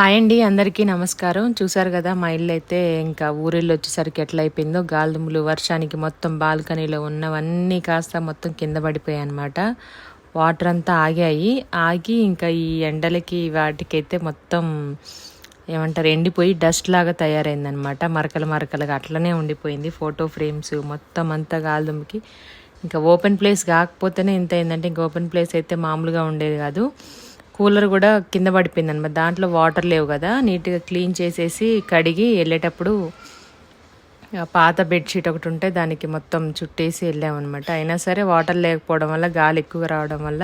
Hi అండి అందరికీ నమస్కారం. చూసారు కదా మా ఇల్లు అయితే ఇంకా ఊరిల్లు వచ్చేసరికి ఎట్లా అయిపోయిందో. గాలిదుములు వర్షానికి మొత్తం బాల్కనీలో ఉన్నవన్నీ కాస్త మొత్తం కింద పడిపోయాయి అనమాట వాటర్ అంతా ఆగాయి. ఆగి ఇంకా ఈ ఎండలకి వాటికైతే మొత్తం ఏమంటారు ఎండిపోయి డస్ట్ లాగా తయారైందనమాట మరకలు మరకలుగా అట్లనే ఉండిపోయింది. ఫోటో ఫ్రేమ్స్ మొత్తం అంతా గాలిదుమ్కి. ఇంకా ఓపెన్ ప్లేస్ కాకపోతేనే ఇంత అయిందంటే ఇంకా ఓపెన్ ప్లేస్ అయితే మామూలుగా ఉండేది కాదు. కూలర్ కూడా కింద పడిపోయింది అనమాట దాంట్లో వాటర్ లేవు కదా. నీట్గా క్లీన్ చేసేసి కడిగి వెళ్ళేటప్పుడు పాత బెడ్షీట్ ఒకటి ఉంటే దానికి మొత్తం చుట్టేసి వెళ్ళామన్నమాట. అయినా సరే వాటర్ లేకపోవడం వల్ల గాలి ఎక్కువ రావడం వల్ల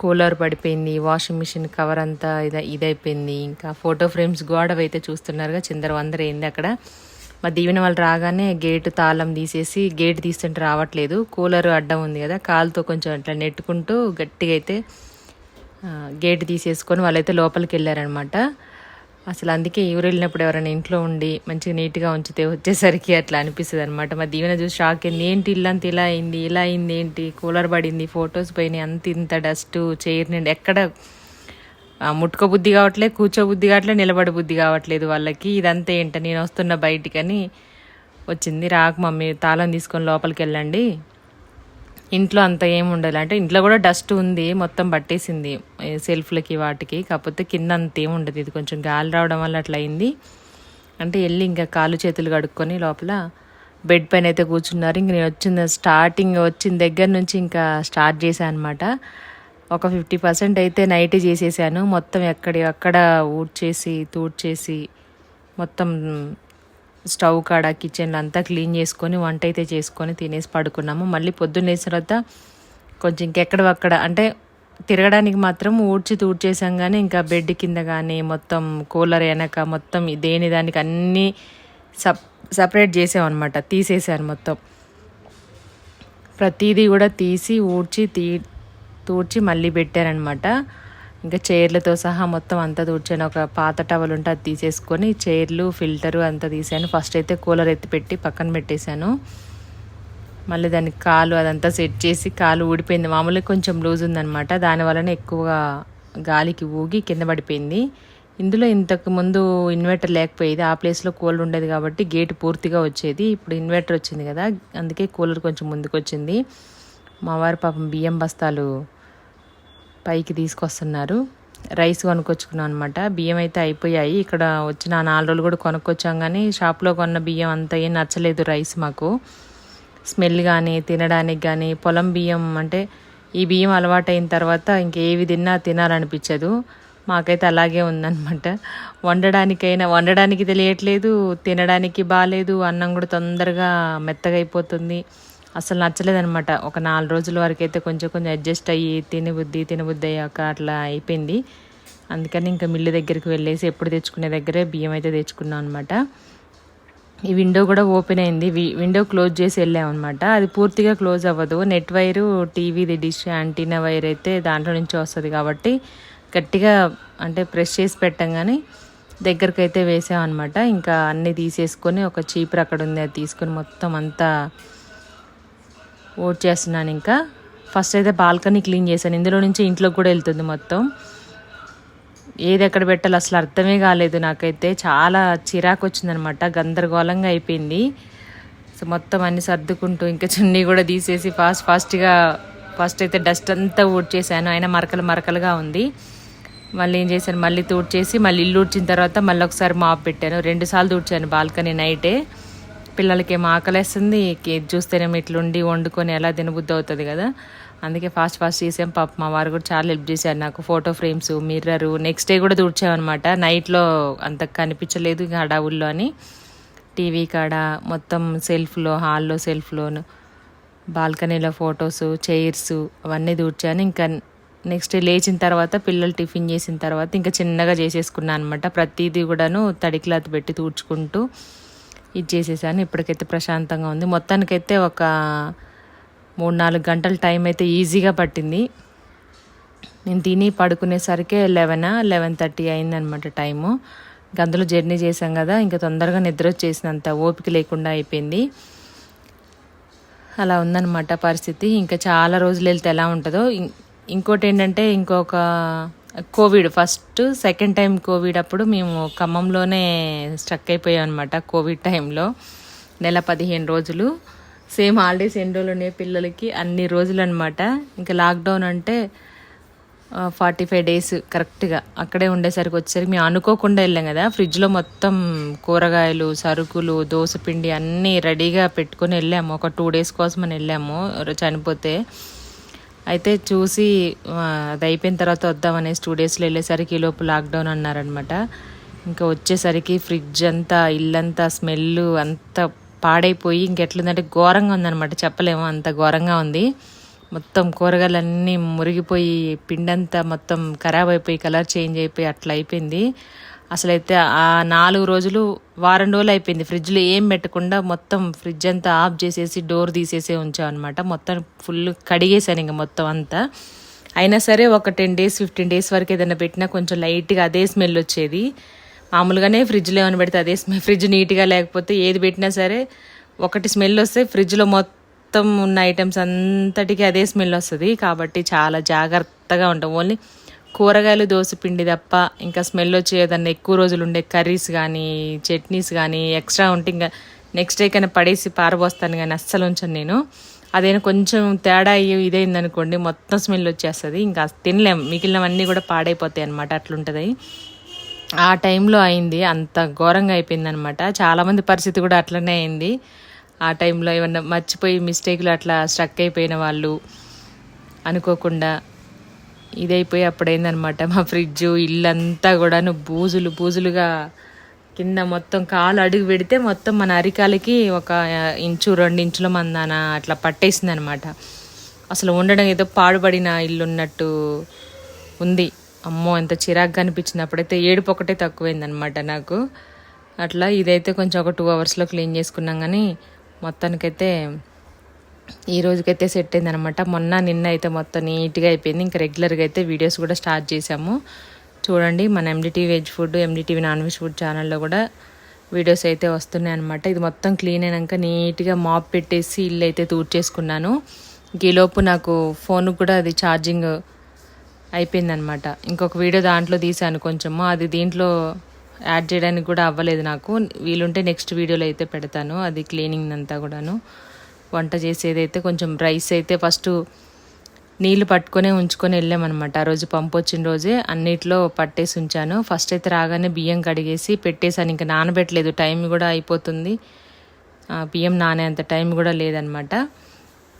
కూలర్ పడిపోయింది. వాషింగ్ మిషన్ కవర్ అంతా ఇది ఇదైపోయింది. ఇంకా ఫోటో ఫ్రేమ్స్ గోడవైతే అయితే చూస్తున్నారుగా. చిందర వందర అయింది అక్కడ. మా దీవెన వాళ్ళు రాగానే గేటు తాళం తీసేసి గేట్ తీస్తుంటే రావట్లేదు. కూలర్ అడ్డం ఉంది కదా. కాలుతో కొంచెం అట్లా నెట్టుకుంటూ గట్టిగా అయితే గేట్ తీసేసుకొని వాళ్ళైతే లోపలికి వెళ్ళారనమాట అసలు అందుకే ఎవరు వెళ్ళినప్పుడు ఎవరైనా ఇంట్లో ఉండి మంచిగా నీట్గా ఉంచితే వచ్చేసరికి అట్లా అనిపిస్తుంది అనమాట మా దీవెన చూసి షాక్ అయింది. ఏంటి ఇల్లంత ఇలా అయింది ఇలా అయింది ఏంటి? కూలర్ పడింది ఫొటోస్ పోయినాయి అంత ఇంత డస్ట్ చైర్ నిండి ఎక్కడ? ముట్టుకో బుద్ధి కావట్లేదు కూర్చో బుద్ధి కావట్లేదు నిలబడి బుద్ధి కావట్లేదు వాళ్ళకి. ఇదంతా ఏంట నేను వస్తున్న బయటికని వచ్చింది. రాకు మమ్మీ తాళం తీసుకొని లోపలికి వెళ్ళండి. ఇంట్లో అంత ఏం ఉండాలి అంటే ఇంట్లో కూడా డస్ట్ ఉంది మొత్తం పట్టేసింది సెల్ఫ్లకి వాటికి. కాకపోతే కింద అంత ఏమి ఉండదు. ఇది కొంచెం గాలి రావడం వల్ల అట్లా అయింది. అంటే వెళ్ళి ఇంకా కాలు చేతులు కడుక్కొని లోపల బెడ్ పైన అయితే కూర్చున్నారు. ఇంక నేను వచ్చిన స్టార్టింగ్ వచ్చిన దగ్గర నుంచి ఇంకా స్టార్ట్ చేశాను అనమాట ఒక ఫిఫ్టీ పర్సెంట్ అయితే నైట్ చేసేసాను. మొత్తం ఎక్కడి అక్కడ ఊడ్చేసి తూడ్చేసి మొత్తం స్టవ్ కాడ కిచెన్లో అంతా క్లీన్ చేసుకొని వంట అయితే చేసుకొని తినేసి పడుకున్నాము. మళ్ళీ పొద్దున్న తర్వాత కొంచెం ఇంకెక్కడ అక్కడ అంటే తిరగడానికి మాత్రం ఊడ్చి తూడ్చేసాం కానీ ఇంకా బెడ్ కింద కానీ మొత్తం కూలర్ వెనక మొత్తం దేని దానికి అన్నీ సప్ సపరేట్ చేసామన్నమాట తీసేసాను మొత్తం. ప్రతిదీ కూడా తీసి ఊడ్చి తీ తూడ్చి మళ్ళీ పెట్టారనమాట ఇంకా చైర్లతో సహా మొత్తం అంతా తూడ్చాను. ఒక పాత టవల్ ఉంటే అది తీసేసుకొని చైర్లు ఫిల్టరు అంతా తీసాను. ఫస్ట్ అయితే కూలర్ ఎత్తి పెట్టి పక్కన పెట్టేశాను. మళ్ళీ దానికి కాలు అదంతా సెట్ చేసి కాలు ఊడిపోయింది. మామూలుగా కొంచెం లూజ్ ఉందనమాట దానివలన ఎక్కువగా గాలికి ఊగి కింద పడిపోయింది. ఇందులో ఇంతకు ముందు ఇన్వర్టర్ లేకపోయేది. ఆ ప్లేస్లో కూలర్ ఉండేది కాబట్టి గేట్ పూర్తిగా వచ్చేది. ఇప్పుడు ఇన్వర్టర్ వచ్చింది కదా. అందుకే కూలర్ కొంచెం ముందుకు వచ్చింది మా వారు పాపం బియ్యం బస్తాలు పైకి తీసుకొస్తున్నారు. రైస్ కొనుక్కొచ్చుకున్నాం అనమాట బియ్యం అయితే అయిపోయాయి. ఇక్కడ వచ్చిన నాలుగు రోజులు కూడా కొనుక్కొచ్చాం కానీ షాప్లో కొన్న బియ్యం అంత ఏం నచ్చలేదు రైస్ మాకు. స్మెల్ కానీ తినడానికి కానీ పొలం బియ్యం అంటే ఈ బియ్యం అలవాటైన తర్వాత ఇంకేవి తిన్నా తినాలనిపించదు. మాకైతే అలాగే ఉందన్నమాట. వండడానికైనా వండడానికి తెలియట్లేదు తినడానికి బాగాలేదు అన్నం కూడా తొందరగా మెత్తగా అయిపోతుంది అసలు నచ్చలేదనమాట ఒక నాలుగు రోజుల వరకు అయితే కొంచెం కొంచెం అడ్జస్ట్ అయ్యి తినబుద్ధి తినబుద్ధి అయ్యాక అట్లా అయిపోయింది. అందుకని ఇంకా మిల్లు దగ్గరికి వెళ్ళేసి ఎప్పుడు తెచ్చుకునే దగ్గరే బియ్యం అయితే తెచ్చుకున్నాం అనమాట ఈ విండో కూడా ఓపెన్ అయింది. వి- విండో క్లోజ్ చేసి వెళ్ళాం అనమాట అది పూర్తిగా క్లోజ్ అవ్వదు. నెట్ వైరు టీవీది డిష్ యాంటీనా వైర్ అయితే దాంట్లో నుంచి వస్తుంది కాబట్టి గట్టిగా అంటే ప్రెస్ చేసి పెట్టంగానే దగ్గరికి అయితే వేసాం అనమాట ఇంకా అన్నీ తీసేసుకొని ఒక చీపురు అక్కడ ఉంది. అది తీసుకొని మొత్తం అంతా ఓట్ చేస్తున్నాను ఇంకా. ఫస్ట్ అయితే బాల్కనీ క్లీన్ చేశాను. ఇందులో నుంచి ఇంట్లో కూడా వెళ్తుంది మొత్తం. ఏది ఎక్కడ పెట్టాలో అసలు అర్థమే కాలేదు నాకైతే. చాలా చిరాకు వచ్చిందనమాట. గందరగోళంగా అయిపోయింది. సో మొత్తం అన్ని సర్దుకుంటూ ఇంకా చున్నీ కూడా తీసేసి ఫాస్ట్ ఫాస్ట్గా ఫస్ట్ అయితే డస్ట్ అంతా ఊడ్చేసాను అయినా మరకలు మరకలుగా ఉంది. మళ్ళీ ఏం చేశాను? మళ్ళీ తూడ్చేసి మళ్ళీ ఇల్లు ఊడ్చిన తర్వాత మళ్ళీ ఒకసారి మాప్ పెట్టాను. రెండుసార్లు తూడ్చాను బాల్కనీ నైటే. పిల్లలకి ఏమో ఆకలేస్తుంది కేక్ చూస్తేనేమో ఇట్లుండి వండుకొని ఎలా తినబుద్ధి అవుతుంది కదా. అందుకే ఫాస్ట్ ఫాస్ట్ చేసాం పాప. మా వారు కూడా చాలా హెల్ప్ చేశారు నాకు photo frames mirror next day కూడా తుడిచామన్నమాట. నైట్లో అంత కనిపించలేదు ఇంకా హడావుల్లో అని. టీవీ కాడ మొత్తం సెల్ఫ్లో హాల్లో సెల్ఫ్లోను బాల్కనీలో ఫొటోస్ చైర్స్ అవన్నీ దూడ్చాను ఇంకా నెక్స్ట్ డే లేచిన తర్వాత పిల్లలు టిఫిన్ చేసిన తర్వాత ఇంకా చిన్నగా చేసేసుకున్నాను అనమాట ప్రతిదీ కూడాను తడి క్లాత్ పెట్టి తూడ్చుకుంటూ ఇది చేసేసాను. ఇప్పటికైతే ప్రశాంతంగా ఉంది. మొత్తానికైతే ఒక మూడు నాలుగు గంటల టైం అయితే ఈజీగా పట్టింది. నేను తిని పడుకునేసరికి లెవెన్ లెవెన్ థర్టీ అయిందనమాట టైము. ఇంక అందులో జర్నీ చేశాం కదా ఇంకా తొందరగా నిద్ర వచ్చేసినంత ఓపిక లేకుండా అయిపోయింది. అలా ఉందన్నమాట పరిస్థితి. ఇంకా చాలా రోజులు వెళ్తే ఎలా ఉంటుందో. ఇంకోటి ఏంటంటే ఇంకొక covid first second time covid అప్పుడు మేము ఖమ్మంలోనే స్ట్రక్ అయిపోయాం అనమాట కోవిడ్ టైంలో. నెల పదిహేను రోజులు. సేమ్ హాలిడేస్ ఎన్ని రోజులు ఉన్నాయి పిల్లలకి? అన్ని రోజులు అనమాట ఇంకా లాక్డౌన్ అంటే ఫార్టీ ఫైవ్ డేస్ కరెక్ట్గా అక్కడే ఉండేసరికి వచ్చేసరికి మేము అనుకోకుండా వెళ్ళాం కదా. ఫ్రిడ్జ్లో మొత్తం కూరగాయలు సరుకులు దోసపిండి అన్నీ రెడీగా పెట్టుకొని వెళ్ళాము. ఒక టూ డేస్ కోసం అని వెళ్ళాము. చనిపోతే అయితే చూసి అది అయిపోయిన తర్వాత వద్దామనేసి టూ డేస్లో వెళ్ళేసరికి ఈ లోపు లాక్డౌన్ అన్నారనమాట ఇంకా వచ్చేసరికి ఫ్రిడ్జ్ అంతా ఇల్లంతా స్మెల్ అంతా పాడైపోయి ఇంకెట్లుందంటే ఘోరంగా ఉందన్నమాట. చెప్పలేము అంత ఘోరంగా ఉంది. మొత్తం కూరగాయలన్నీ మురిగిపోయి పిండంతా మొత్తం ఖరాబ్ అయిపోయి కలర్ చేంజ్ అయిపోయి అట్లా అయిపోయింది. అసలైతే ఆ నాలుగు రోజులు వారం రోజులు అయిపోయింది. ఫ్రిడ్జ్లో ఏం పెట్టకుండా మొత్తం ఫ్రిడ్జ్ అంతా ఆఫ్ చేసేసి డోర్ తీసేసి ఉంచాం అనమాట మొత్తం ఫుల్ కడిగేసాను ఇంకా మొత్తం అంతా. అయినా సరే ఒక టెన్ డేస్ ఫిఫ్టీన్ డేస్ వరకు ఏదైనా పెట్టినా కొంచెం లైట్గా అదే స్మెల్ వచ్చేది. మామూలుగానే ఫ్రిడ్జ్లో ఏమైనా పెడితే అదే స్మెల్ ఫ్రిడ్జ్ నీట్గా లేకపోతే ఏది పెట్టినా సరే ఒకటి స్మెల్ వస్తే ఫ్రిడ్జ్లో మొత్తం ఉన్న ఐటమ్స్ అంతటికి అదే స్మెల్ వస్తుంది. కాబట్టి చాలా జాగ్రత్తగా ఉంటాం. ఓన్లీ కూరగాయలు దోశ పిండి తప్ప ఇంకా స్మెల్ వచ్చే ఏదన్నా ఎక్కువ రోజులు ఉండే కర్రీస్ కానీ చట్నీస్ కానీ ఎక్స్ట్రా ఉంటే ఇంకా నెక్స్ట్ డే కన్నా పడేసి పారబోస్తాను కానీ అస్సలు ఉంచను నేను. అదైనా కొంచెం తేడా అయ్యి ఇదైంది అనుకోండి మొత్తం స్మెల్ వచ్చేస్తుంది. ఇంకా తినలేం మిగిలినవన్నీ కూడా పాడైపోతాయి అనమాట అట్లుంటుంది. ఆ టైంలో అయింది అంత ఘోరంగా అయిపోయింది అనమాట చాలామంది పరిస్థితి కూడా అట్లనే అయింది. ఆ టైంలో ఏమన్నా మర్చిపోయి మిస్టేక్లు అట్లా స్ట్రక్ అయిపోయిన వాళ్ళు అనుకోకుండా ఇదైపోయి అప్పుడైందనమాట. మా ఫ్రిడ్జ్ ఇల్లంతా కూడాను బూజులు బూజులుగా కింద మొత్తం కాలు అడుగు పెడితే మొత్తం మన అరికాలకి ఒక ఇంచు రెండు ఇంచుల మందాన అట్లా పట్టేసింది అనమాట అసలు ఉండడం ఏదో పాడుపడిన ఇల్లు ఉన్నట్టు ఉంది. అమ్మో ఎంత చిరాగ్గా అనిపించింది. అప్పుడైతే ఏడుపు ఒకటే తక్కువైందనమాట నాకు. అట్లా ఇదైతే కొంచెం ఒక టూ అవర్స్లో క్లీన్ చేసుకున్నాం కానీ మొత్తానికైతే ఈ రోజుకైతే సెట్ అయింది అనమాట మొన్న నిన్న అయితే మొత్తం నీట్గా అయిపోయింది. ఇంకా రెగ్యులర్గా అయితే వీడియోస్ కూడా స్టార్ట్ చేసాము. చూడండి మన NDTV veg food NDTV non veg food ఛానల్లో కూడా వీడియోస్ అయితే వస్తున్నాయి అనమాట ఇది మొత్తం క్లీన్ అయినాక నీట్గా మాప్ పెట్టేసి ఇల్లు అయితే తూడ్చేసుకున్నాను. గీలోపు ఈలోపు నాకు ఫోన్ కూడా అది ఛార్జింగ్ అయిపోయిందనమాట ఇంకొక వీడియో దాంట్లో తీసాను కొంచెము. అది దీంట్లో యాడ్ చేయడానికి కూడా అవ్వలేదు నాకు. వీలుంటే నెక్స్ట్ వీడియోలో అయితే పెడతాను. అది క్లీనింగ్ అంతా కూడాను. వంట చేసేదైతే కొంచెం రైస్ అయితే ఫస్ట్ నీళ్ళు పట్టుకొని ఉంచుకొని వెళ్ళామన్నమాట. ఆ రోజు పంపు వచ్చిన రోజే అన్నిట్లో పట్టేసి ఉంచాను. ఫస్ట్ అయితే రాగానే బియ్యం కడిగేసి పెట్టేశాను. ఇంకా నానబెట్టలేదు. టైం కూడా అయిపోతుంది. ఆ, బియ్యం నానేంత టైం కూడా లేదనమాట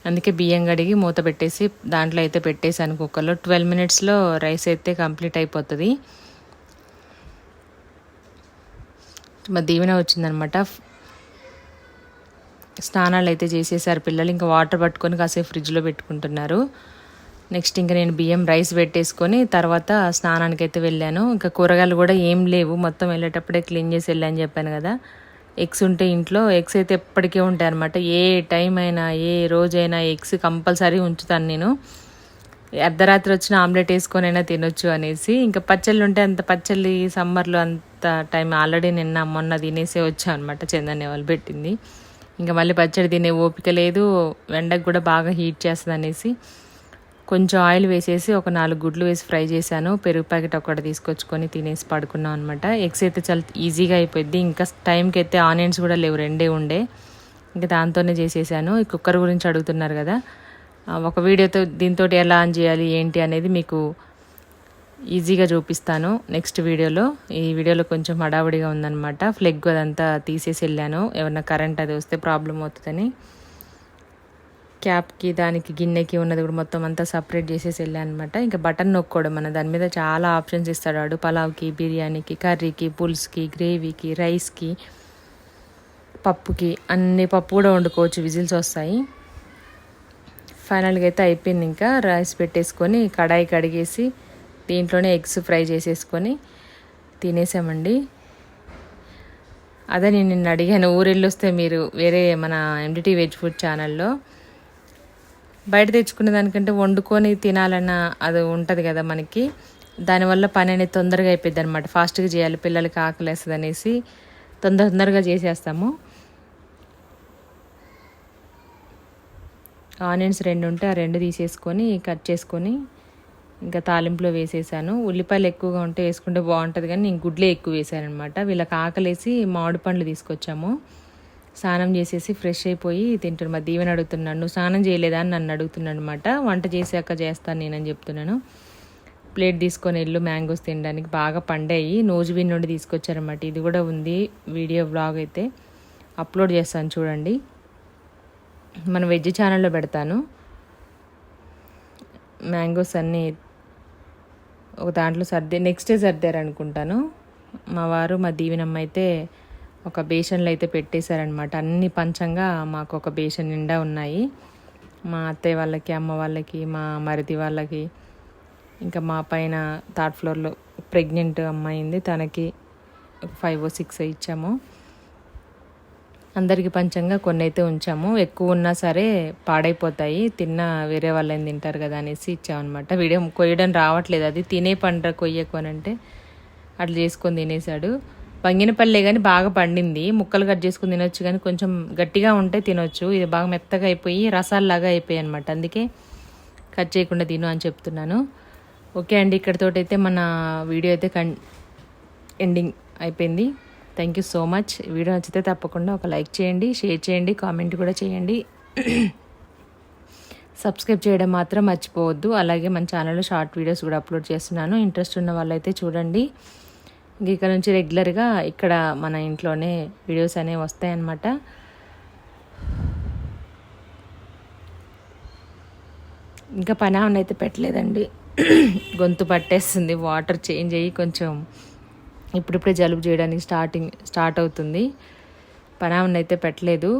అందుకే బియ్యం కడిగి మూత పెట్టేసి దాంట్లో అయితే పెట్టేశాను కుక్కర్లో. ట్వెల్వ్ మినిట్స్లో రైస్ అయితే కంప్లీట్ అయిపోతుంది. మా దీవెన వచ్చిందనమాట స్నానాలు అయితే చేసేసారు పిల్లలు. ఇంకా వాటర్ పట్టుకొని కాసేపు ఫ్రిడ్జ్లో పెట్టుకుంటున్నారు. నెక్స్ట్ ఇంకా నేను బియ్యం రైస్ పెట్టేసుకొని తర్వాత స్నానానికి అయితే వెళ్ళాను. ఇంకా కూరగాయలు కూడా ఏం లేవు. మొత్తం వెళ్ళేటప్పుడే క్లీన్ చేసి వెళ్ళాను చెప్పాను కదా. ఎగ్స్ ఉంటే ఇంట్లో ఎగ్స్ అయితే ఎప్పటికీ ఉంటాయి అనమాట ఏ టైం అయినా ఏ రోజైనా ఎగ్స్ కంపల్సరీ ఉంచుతాను నేను. అర్ధరాత్రి వచ్చిన ఆమ్లెట్ వేసుకొనైనా తినొచ్చు అనేసి. ఇంకా పచ్చళ్ళు ఉంటే అంత పచ్చళ్ళు సమ్మర్లో అంత టైం ఆల్రెడీ నిన్న మొన్న తినేసే వచ్చాను అనమాట చందన్య వాళ్ళు పెట్టింది. ఇంకా మళ్ళీ పచ్చడి తినే ఓపిక లేదు ఎండకు కూడా బాగా హీట్ చేస్తుంది అనేసి కొంచెం ఆయిల్ వేసేసి ఒక నాలుగు గుడ్లు వేసి ఫ్రై చేశాను. పెరుగు ప్యాకెట్ ఒకటి తీసుకొచ్చుకొని తినేసి పడుకున్నాం అనమాట ఎగ్స్ అయితే చాలా ఈజీగా అయిపోయింది. ఇంకా టైంకి అయితే ఆనియన్స్ కూడా లేవు రెండే ఉండే. ఇంకా దాంతోనే చేసేసాను. ఈ కుక్కర్ గురించి అడుగుతున్నారు కదా. ఒక వీడియోతో దీంతో ఎలా ఆన్ చేయాలి ఏంటి అనేది మీకు ఈజీగా చూపిస్తాను. నెక్స్ట్ వీడియోలో ఈ వీడియోలో కొంచెం హడావుడిగా ఉందన్నమాట. ఫ్లెగ్ అదంతా తీసేసి వెళ్ళాను. ఏమన్నా కరెంట్ అది వస్తే ప్రాబ్లం అవుతుందని. క్యాప్కి దానికి గిన్నెకి ఉన్నది కూడా మొత్తం అంతా సపరేట్ చేసేసి వెళ్ళాను అనమాట ఇంకా బటన్ నొక్కోవడం మన దాని మీద చాలా ఆప్షన్స్ ఇస్తాడు వాడు. పలావ్కి బిర్యానీకి కర్రీకి పులుసుకి గ్రేవీకి రైస్కి పప్పుకి అన్ని పప్పు కూడా వండుకోవచ్చు. విజిల్స్ వస్తాయి. ఫైనల్గా అయితే అయిపోయింది ఇంకా. రైస్ పెట్టేసుకొని కడాయి కడిగేసి దీంట్లోనే ఎగ్స్ ఫ్రై చేసేసుకొని తినేసామండి. అదే నేను నిన్న అడిగాను ఊరెళ్ళొస్తే మీరు వేరే మన ఎండిటీ వెజ్ ఫుడ్ ఛానల్లో బయట తెచ్చుకునే దానికంటే వండుకొని తినాలన్న అది ఉంటుంది కదా మనకి. దానివల్ల పని అనేది తొందరగా అయిపోద్ది అనమాట ఫాస్ట్గా చేయాలి పిల్లలకి ఆకలేస్తుంది అనేసి తొందర తొందరగా చేసేస్తాము. ఆనియన్స్ రెండు ఉంటే ఆ రెండు తీసేసుకొని కట్ చేసుకొని ఇంకా తాలింపులో వేసేసాను. ఉల్లిపాయలు ఎక్కువగా ఉంటే వేసుకుంటే బాగుంటుంది కానీ నేను గుడ్లే ఎక్కువ వేసాను అనమాట వీళ్ళకి ఆకలేసి మామిడి పండ్లు తీసుకొచ్చాము. స్నానం చేసేసి ఫ్రెష్ అయిపోయి తింటున్నా మా దీవెన అడుగుతున్నాను నువ్వు స్నానం చేయలేదా? అని నన్ను అడుగుతున్నాడు అనమాట వంట చేసాక చేస్తాను నేనని చెప్తున్నాను. ప్లేట్ తీసుకొని వెళ్ళు మ్యాంగోస్ తినడానికి బాగా పండాయి. నోజుబిన్ నుండి తీసుకొచ్చారనమాట ఇది కూడా ఉంది వీడియో బ్లాగ్ అయితే. అప్లోడ్ చేస్తాను చూడండి. మన వెజ్ ఛానల్లో పెడతాను. మ్యాంగోస్ అన్నీ ఒక దాంట్లో సర్దే నెక్స్ట్ డే సర్దారు అనుకుంటాను. మా వారు మా దీవెనమ్మ అయితే ఒక బేషన్లో అయితే పెట్టేశారనమాట అన్ని పంచంగా మాకు ఒక బేషన్ నిండా ఉన్నాయి. మా అత్తయ్య వాళ్ళకి అమ్మ వాళ్ళకి మా మరిది వాళ్ళకి ఇంకా మా పైన థర్డ్ ఫ్లోర్లో ప్రెగ్నెంట్ అమ్మాయింది తనకి ఫైవ్ ఓ సిక్స్ ఇచ్చాము. అందరికి పంచంగా కొన్ని అయితే ఉంచాము. ఎక్కువ ఉన్నా సరే పాడైపోతాయి. తిన్న వేరే వాళ్ళని తింటారు కదా అనేసి ఇచ్చామన్నమాట. వీడియో కొయ్యడం రావట్లేదు. అది తినే పండ్ర కొయ్యకు అని అంటే అట్లా చేసుకొని తినేసాడు బంగినపల్లె కానీ బాగా పండింది. ముక్కలు కట్ చేసుకుని తినొచ్చు కానీ కొంచెం గట్టిగా ఉంటే తినొచ్చు. ఇది బాగా మెత్తగా అయిపోయి రసాల్లాగా అయిపోయాయి అనమాట అందుకే కట్ చేయకుండా తిను అని చెప్తున్నాను. ఓకే అండి. ఇక్కడితోటైతే మన వీడియో అయితే కన్ ఎండింగ్ అయిపోయింది. Thank you so much video నచ్చితే తప్పకుండా ఒక లైక్ చేయండి షేర్ చేయండి కామెంట్ కూడా చేయండి. సబ్స్క్రైబ్ చేయడం మాత్రం మర్చిపోవద్దు. అలాగే మన ఛానల్లో షార్ట్ వీడియోస్ కూడా అప్లోడ్ చేస్తున్నాను. ఇంట్రెస్ట్ ఉన్న వాళ్ళైతే చూడండి. ఇంక ఇక్కడ నుంచి రెగ్యులర్గా ఇక్కడ మన ఇంట్లోనే వీడియోస్ అనేవి వస్తాయన్నమాట. ఇంకా పని అయితే పెట్టలేదండి. గొంతు పట్టేస్తుంది. వాటర్ చేంజ్ అయ్యి కొంచెం ఇప్పుడిప్పుడే జలుబు చేయడానికి స్టార్టింగ్ స్టార్ట్ అవుతుంది. పనామని అయితే పెట్టలేదు.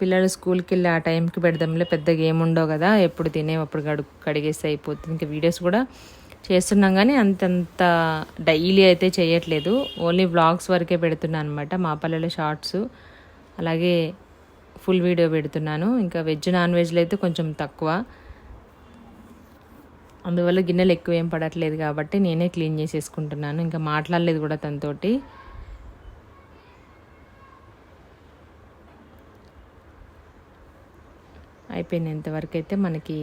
పిల్లలు స్కూల్కి వెళ్ళి ఆ టైంకి పెడదాంలే పెద్దగా ఏముండవు కదా ఎప్పుడు తినే అప్పుడు కడు కడిగేస్తే అయిపోతుంది. ఇంకా వీడియోస్ కూడా చేస్తున్నాం కానీ అంతంత డైలీ అయితే చేయట్లేదు. ఓన్లీ వ్లాగ్స్ వరకే పెడుతున్నాను అనమాట మా పల్లెలో షార్ట్స్. అలాగే ఫుల్ వీడియో పెడుతున్నాను. ఇంకా వెజ్ నాన్ వెజ్లో అయితే కొంచెం తక్కువ. అందువల్ల గిన్నెలు ఎక్కువ ఏం పడట్లేదు కాబట్టి నేనే క్లీన్ చేసేసుకుంటున్నాను. ఇంకా మాట్లాడలేదు కూడా తనతోటి. అయిపోయింది అయితే మనకి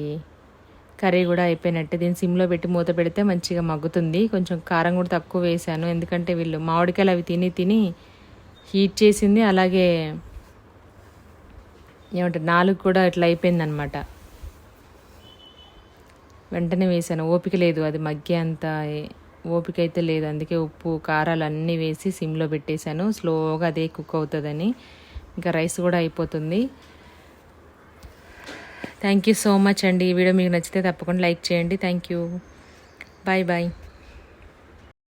కర్రీ కూడా అయిపోయినట్టే. దీన్ని సిమ్లో పెట్టి మూత పెడితే మంచిగా మగ్గుతుంది. కొంచెం కారం కూడా తక్కువ వేసాను ఎందుకంటే వీళ్ళు మామిడికాయలు అవి తిని తిని హీట్ చేసింది. అలాగే ఏమంటారు నాలుగు కూడా ఇట్లా అయిపోయిందనమాట వెంటనే వేసాను ఓపిక లేదు. అది మగ్గే అంత ఓపిక అయితే లేదు. అందుకే ఉప్పు కారాలు అన్నీ వేసి సిమ్లో పెట్టేశాను. స్లోగా అదే కుక్ అవుతుందని. ఇంకా రైస్ కూడా అయిపోతుంది. థ్యాంక్ యూ సో మచ్ అండి. ఈ వీడియో మీకు నచ్చితే తప్పకుండా లైక్ చేయండి. Thank you. Bye bye.